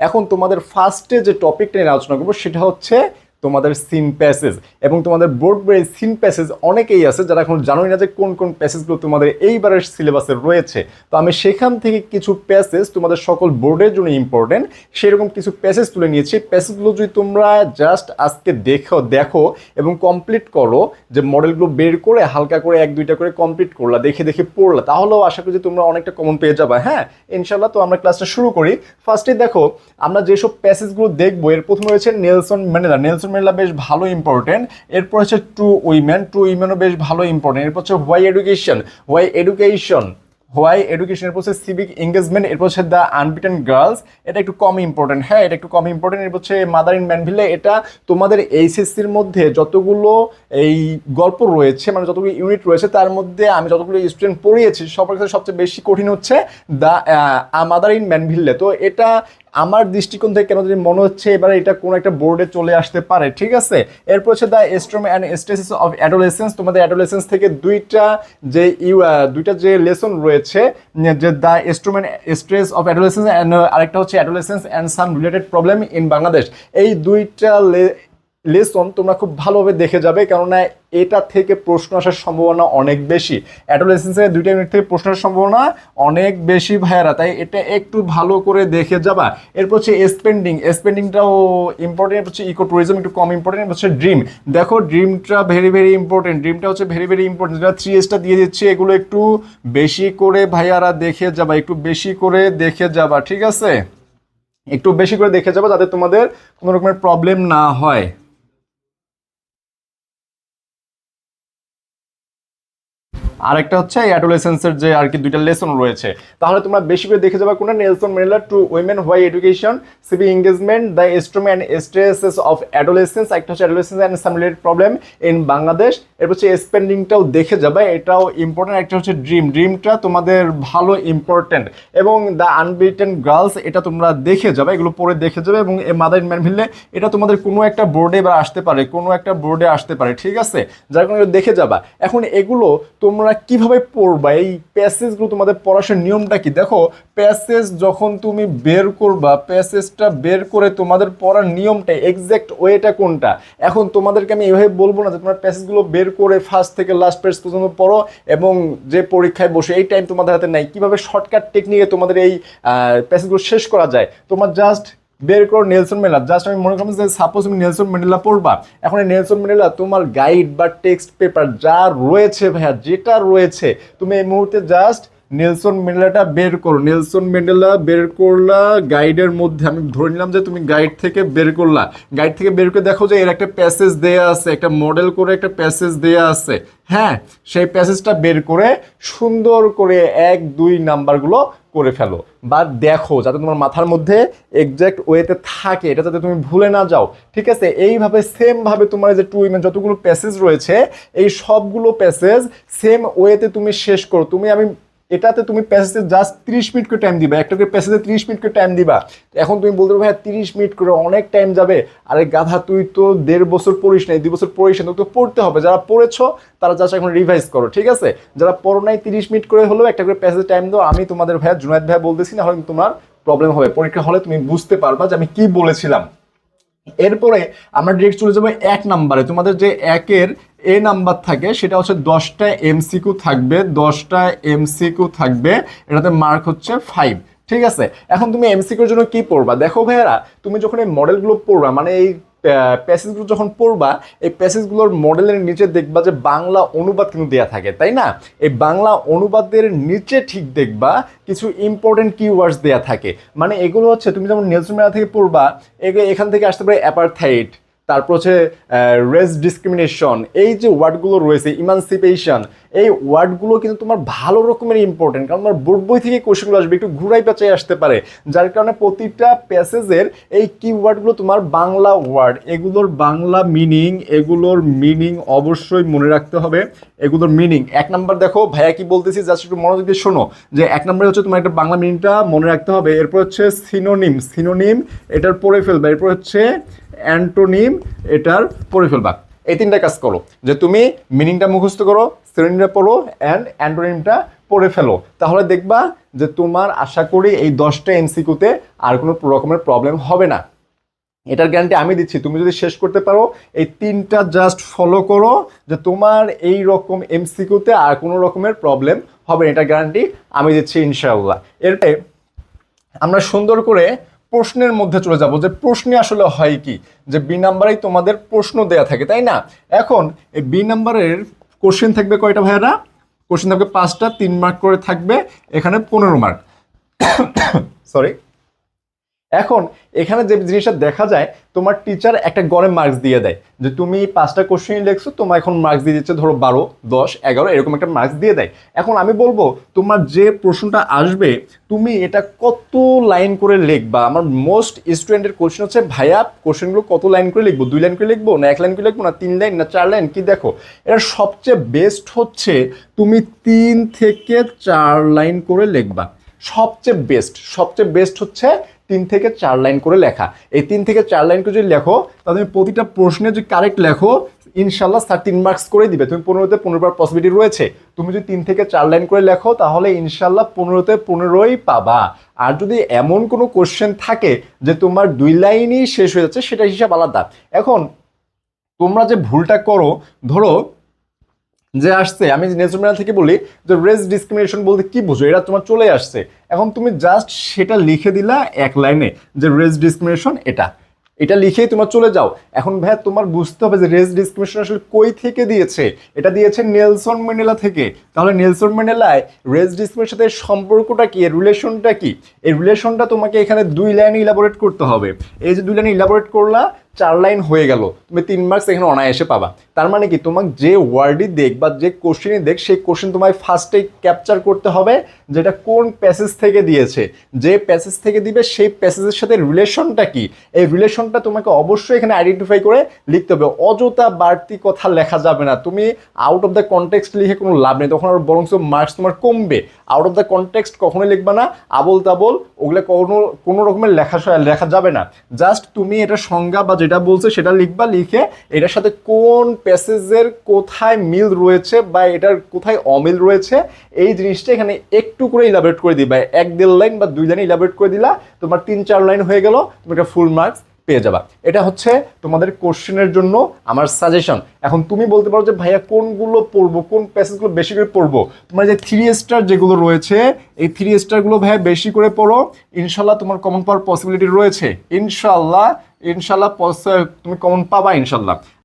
এখন তোমাদের ফার্স্টে যে টপিকটা নিয়ে আলোচনা করব সেটা হচ্ছে তোমাদের সিন প্যাসেজ এবং তোমাদের বোর্ড বইয়ের সিন প্যাসেজ অনেকেই আছে যারা এখন জানোই না যে কোন কোন প্যাসেজগুলো তোমাদের এইবারের সিলেবাসে রয়েছে। তো আমি সেখান থেকে কিছু প্যাসেজ তোমাদের সকল বোর্ডের জন্য ইম্পর্টেন্ট সেরকম কিছু প্যাসেজ তুলে নিয়েছি। প্যাসেজগুলো যদি তোমরা জাস্ট আজকে দেখো দেখো এবং কমপ্লিট করো, যে মডেলগুলো বের করে হালকা করে এক, দুইটা করে কমপ্লিট করলা, দেখে দেখে পড়লা, তাহলেও আশা করি যে তোমরা অনেকটা কমন পেয়ে যাবে। হ্যাঁ ইনশাল্লাহ তো আমরা ক্লাসটা শুরু করি। ফার্স্টে দেখো, আমরা যেসব প্যাসেজগুলো দেখব, এর প্রথমে রয়েছে নেলসন ম্যান্ডেলা নেলসন ম্যান্ডেলা বেশ ভালো ইম্পর্টেন্ট এরপর হচ্ছে টু উইমেন টু উইমেনও বেশ ভালো ইম্পর্টেন্ট এরপর হচ্ছে why education why education why education এরপর হচ্ছে সিভিক এঙ্গেজমেন্ট এরপর হচ্ছে দ্য আনবিটেন গার্লস এটা একটু কম ইম্পর্টেন্ট হ্যাঁ এটা একটু কম ইম্পর্টেন্ট এরপর হচ্ছে মাদার ইন ম্যানভিলে এটা তোমাদের এইচএসসির মধ্যে যতগুলো এই গল্প রয়েছে মানে যতগুলো ইউনিট রয়েছে, তার মধ্যে আমি যতগুলো স্টুডেন্ট পড়িয়েছি, সবার কাছে সবচেয়ে বেশি কঠিন হচ্ছে দ্য মাদার ইন ম্যানভিল্লে তো এটা আমার দৃষ্টিকোণ থেকে কেন যদি মনে হচ্ছে এবারে এটা কোনো একটা বোর্ডে চলে আসতে পারে, ঠিক আছে? এরপর হচ্ছে the storm and stresses of adolescence তোমাদের অ্যাডোলেসেন্স থেকে দুইটা যে ইউ দুইটা যে লেসন রয়েছে, যে the storm stress of adolescence and আরেকটা হচ্ছে adolescence and some related problem in Bangladesh এই দুইটা লেসন তোমরা খুব ভালোভাবে দেখে যাবে, কেননা এটা থেকে প্রশ্ন আসার সম্ভাবনা অনেক বেশি। অ্যাডোলেসেন্সের দুইটা ইউনিট থেকে প্রশ্ন আসার সম্ভাবনা অনেক বেশি ভাইয়ারা, তাই এটা একটু ভালো করে দেখে যাবা। এরপর হচ্ছে স্পেন্ডিং স্পেন্ডিংটাও ইম্পর্টেন্ট হচ্ছে ইকো ট্যুরিজম একটু কম ইম্পর্টেন্ট হচ্ছে ড্রিম দেখো ড্রিমটা ভেরি ভেরি ইম্পর্টেন্ট ড্রিমটা হচ্ছে ভেরি ভেরি ইম্পর্টেন্ট যেটা থ্রি এসটা দিয়ে দিচ্ছে, এগুলো একটু বেশি করে ভাইয়ারা দেখে যাবা, একটু বেশি করে দেখে যাবা, ঠিক আছে? একটু বেশি করে দেখে যাবা, যাতে তোমাদের কোনো রকমের প্রবলেম না হয়। আরেকটা হচ্ছে অ্যাডোলেসেন্সের যে আর কি দুইটা লেসন রয়েছে। তাহলে তোমরা বেশি করে দেখে যাবে কোনটা নেলসন মেলা to women why education civic engagement the storm and stresses of adolescence একটা হচ্ছে adolescence and some problem in Bangladesh এরপর হচ্ছে স্পেন্ডিংটাও দেখে যাবে, এটাও ইম্পর্টেন্ট একটা হচ্ছে ড্রিম ড্রিমটা তোমাদের ভালো ইম্পর্টেন্ট এবং দ্য আনবিটেন গার্লস এটা তোমরা দেখে যাবে, এগুলো পরে দেখে যাবে, এবং এ মাদার ইন ম্যানভিল্লে এটা তোমাদের কোনো একটা বোর্ডে এবার আসতে পারে, কোনো একটা বোর্ডে আসতে পারে, ঠিক আছে? যার কারণে দেখে যাবা। এখন এগুলো তোমরা কীভাবে পড়বা? এই প্যাসেজগুলো তোমাদের পড়াশোনার নিয়মটা কি? দেখো প্যাসেজ যখন তুমি বের করবা প্যাসেজটা বের করে তোমাদের পড়ার নিয়মটা এক্সাক্ট ওয়েটা কোনটা? এখন তোমাদেরকে আমি এভাবে বলব না যে তোমার প্যাসেজগুলো বের করে ফার্স্ট থেকে লাস্ট পেজ পর্যন্ত পড়ো এবং যে পরীক্ষায় বসে, এই টাইম তোমাদের হাতে নাই। কীভাবে শর্টকাট টেকনিকে তোমাদের এই প্যাসেজগুলো শেষ করা যায়? তোমার জাস্ট বের করো নেলসন মেলা জাস্ট আমি মনে করলাম যে সাপোজ তুমি নেলসন মেন্ডেলা পড়বা। এখন নেলসন মেন্ডেলা তোমার গাইড বা টেক্সট পেপার যা রয়েছে ভাইয়া, যেটা রয়েছে, তুমি এই মুহূর্তে জাস্ট নেলসন মেন্ডেলাটা বের করো। নেলসন মেন্ডেলা বের করলা গাইডের মধ্যে। আমি ধরে নিলাম যে তুমি গাইড থেকে বের করলা। গাইড থেকে বের করে দেখো যে এর একটা প্যাসেজ দেয়া আছে, একটা মডেল করে একটা প্যাসেজ দেয়া আছে। হ্যাঁ সেই প্যাসেজটা বের করে সুন্দর করে এক, দুই নাম্বারগুলো করে ফেলো। বা দেখো, যাতে তোমার মাথার মধ্যে এক্সাক্ট ওয়েতে থাকে, এটা যাতে তুমি ভুলে না যাও। ঠিক আছে? এইভাবে সেমভাবে তোমার যে টু ইমেন যতগুলো প্যাসেজ রয়েছে, এই সবগুলো প্যাসেজ সেম ওয়েতে তুমি শেষ করো। তুমি আমি এটাতে তুমি প্যাসেজে জাস্ট তিরিশ মিনিট করে টাইম দিবা। একটা করে প্যাসেজে তিরিশ মিনিট করে টাইম দিবা। এখন তুমি বলতে পারো ভাই তিরিশ মিনিট করে অনেক টাইম যাবে। আরে গাধা, তুই তো দেড় বছর পড়িস নাই, দুই বছর পড়িস না তো পড়তে হবে। যারা পড়েছো, তারা জাস্ট এখন রিভাইজ করো, ঠিক আছে? যারা পড়ো নাই, তিরিশ মিনিট করে হলেও একটা করে প্যাসেজে টাইম দাও। আমি তোমাদের ভাইয়া, জুনায়দ ভাইয়া বলতেছি না হলে তোমার প্রবলেম হবে। পরীক্ষা হলে তুমি বুঝতে পারবা যে আমি কি বলেছিলাম। এরপরে আমরা ডিরেক্ট চলে যাব এক নাম্বারে। তোমাদের যে একের এ নাম্বার থাকে, সেটা হচ্ছে দশটা এমসিকিউ থাকবে, দশটা এমসিকিউ থাকবে, এটাতে মার্ক হচ্ছে ফাইভ ঠিক আছে? এখন তুমি এমসিকিউর জন্য কি পড়বা? দেখো ভাইয়ারা, তুমি যখন এই মডেলগুলো পড়বা মানে এই প্যাসেজগুলো যখন পড়বা, এই প্যাসেজগুলোর মডেলের নিচে দেখবা যে বাংলা অনুবাদ কিন্তু দেয়া থাকে, তাই না? এই বাংলা অনুবাদের নিচে ঠিক দেখবা কিছু ইম্পর্টেন্ট কিওয়ার্ডস দেয়া থাকে। মানে এগুলো হচ্ছে, তুমি যেমন মেলা থেকে পড়বা এখান থেকে আসতে পারে অ্যাপারথাইট তারপর হচ্ছে রেস ডিসক্রিমিনেশন এই যে ওয়ার্ডগুলো রয়েছে ইমানসিপেশন এই ওয়ার্ডগুলো কিন্তু তোমার ভালো রকমের ইম্পর্টেন্ট কারণ তোমার বোর্ড বই থেকে কোশ্চেনগুলো আসবে, একটু ঘুরাই পেঁচাই আসতে পারে, যার কারণে প্রতিটা প্যাসেজের এই কি ওয়ার্ডগুলো তোমার বাংলা ওয়ার্ড এগুলোর বাংলা মিনিং এগুলোর মিনিং অবশ্যই মনে রাখতে হবে, এগুলোর মিনিং এক নাম্বার দেখো, ভাইয়া কি বলতেছি জাস্ট একটু মনোযোগ দিয়ে শোনো, যে এক নম্বরে হচ্ছে তোমার একটা বাংলা মিনিংটা মনে রাখতে হবে, এরপর হচ্ছে সিনোনিম সিনোনিম এটার পরে ফেলবে, এরপর হচ্ছে অ্যান্টোনিম এটার পড়ে ফেলবা। এই তিনটা কাজ করো। যে তুমি মিনিংটা মুখস্থ করো সিনোনিমটা পড়ো অ্যান্ড অ্যান্টোনিমটা পড়ে ফেলো। তাহলে দেখবা যে তোমার আশা করি এই দশটা এমসিকিউতে আর কোনো রকমের প্রবলেম হবে না। এটার গ্যারান্টি আমি দিচ্ছি। তুমি যদি শেষ করতে পারো, এই তিনটা জাস্ট ফলো করো যে তোমার এই রকম এমসিকিউতে আর কোনো রকমের প্রবলেম হবে না। এটার গ্যারান্টি আমি দিচ্ছি ইনশাআল্লাহ। এরপরে আমরা সুন্দর করে প্রশ্নের মধ্যে চলে যাব যে প্রশ্নে আসলে হয় কি? যে বি নাম্বারেই তোমাদের প্রশ্ন দেয়া থাকে, তাই না? এখন এই বি নাম্বারের কোশ্চেন থাকবে কয়টা ভাইয়ারা? কোশ্চেন থাকবে পাঁচটা, তিন মার্ক করে থাকবে, এখানে পনেরো মার্ক সরি এখন এখানে যে জিনিসটা দেখা যায়, তোমার টিচার একটা গড়ে মার্কস দিয়ে দেয়। যে তুমি পাঁচটা কোশ্চেন লিখছো, তোমার এখন মার্কস দিয়ে দিচ্ছে ধরো বারো, দশ, এগারো, এরকম একটা মার্কস দিয়ে দেয়। এখন আমি বলব, তোমার যে প্রশ্নটা আসবে, তুমি এটা কত লাইন করে লিখবা? আমার মোস্ট স্টুডেন্টের কোশ্চেন হচ্ছে, ভাইয়া কোশ্চেনগুলো কত লাইন করে লিখব? দুই লাইন করে লিখব? না এক লাইন করে লিখব? না তিন লাইন না চার লাইন কি দেখো? এটা সবচেয়ে বেস্ট হচ্ছে, তুমি তিন থেকে চার লাইন করে লিখবা। সবচেয়ে বেস্ট সবচেয়ে বেস্ট হচ্ছে তিন থেকে চার লাইন করে লেখা। এই তিন থেকে চার লাইন করে যদি লেখো, তাহলে তুমি প্রতিটা প্রশ্নে যদি কারেক্ট লেখো ইনশাল্লাহ স্যার তিন মার্কস করে দিবে। তুমি পনেরোতে পনেরোবার পসিবিলিটি রয়েছে। তুমি যদি তিন থেকে চার লাইন করে লেখো, তাহলে ইনশাল্লাহ পনেরোতে পনেরোই পাবা। আর যদি এমন কোনো কোশ্চেন থাকে যে তোমার দুই লাইনই শেষ হয়ে যাচ্ছে সেটা হিসাব আলাদা। এখন তোমরা যে ভুলটা করো, ধরো যে আসছে, আমি নেচুরাল থেকে বলি, যে রেস ডিসক্রিমিনেশন বলতে কি বুঝো? এটা তোমার চলে আসছে। এখন তুমি জাস্ট সেটা লিখে দিলা এক লাইনে, যে রেস ডিসক্রিমিনেশন এটা। এটা লিখেই তোমার চলে যাও। এখন ভাই তোমার বুঝতে হবে যে রেস ডিসক্রিমিনেশন আসলে কই থেকে দিয়েছে? এটা দিয়েছে নেলসন ম্যান্ডেলা থেকে। তাহলে নেলসন ম্যান্ডেলায় রেস ডিসক্রিমিনেশন সাথে সম্পর্কটা কি? এর রিলেশনটা কি? এই রিলেশনটা তোমাকে এখানে দুই লাইনে ইলাবোরেট করতে হবে। এই যে দুই লাইনে ইলাবোরেট করলা চার লাইন হয়ে গেল। তুমি তিন মার্কস এখানে অনায়াসে পাবা। তার মানে কি? তোমাকে যে ওয়ার্ডই দেখ বা যে কোশ্চেনই দেখ, সেই কোশ্চেন তোমায় ফার্স্টেই ক্যাপচার করতে হবে, যেটা কোন প্যাসেজ থেকে দিয়েছে। যে প্যাসেজ থেকে দিবে, সেই প্যাসেজের সাথে রিলেশনটা কি? এই রিলেশনটা তোমাকে অবশ্যই এখানে আইডেন্টিফাই করে লিখতে হবে। অযথা বাড়তি কথা লেখা যাবে না। তুমি আউট অফ দ্য কনটেক্সট লিখে কোনো লাভ নেই। তখন আর বরং মার্কস তোমার কমবে। আউট অফ দ্য কনটেক্সট কখনোই লিখবে না। আবল তাবল ওগুলো কোনো কোনো রকমের লেখা লেখা যাবে না। জাস্ট তুমি এটা সংজ্ঞা বা যেটা বলছে সেটা লিখবা, লিখে এটার সাথে কোন প্যাসেজের কোথায় মিল রয়েছে বা এটার কোথায় অমিল রয়েছে, এই জিনিসটা এখানে একটু করে ইলাবোরেট করে দিবা। এক দেড় লাইন বা দুই লাইন ইলাবোরেট করে দিলা, তোমার তিন চার লাইন হয়ে গেল, তুমি একটা ফুল মার্কস পেয়ে যাবা। এটা হচ্ছে তোমাদের কোশ্চেনের জন্য আমার সাজেশন এখন তুমি বলতে পারো যে, ভাইয়া, কোনগুলো পড়ব? কোন প্যাসেজগুলো বেশি করে পড়ব? তোমার যে থ্রি স্টার যেগুলো রয়েছে, এই থ্রি স্টারগুলো ভাইয়া বেশি করে পড়ো। ইনশাল্লাহ তোমার কমন পাওয়ার পসিবিলিটি রয়েছে। ইনশাল্লাহ ইনশাল্লাহ পসে তুমি কমন পাবা ইনশাল্লাহ।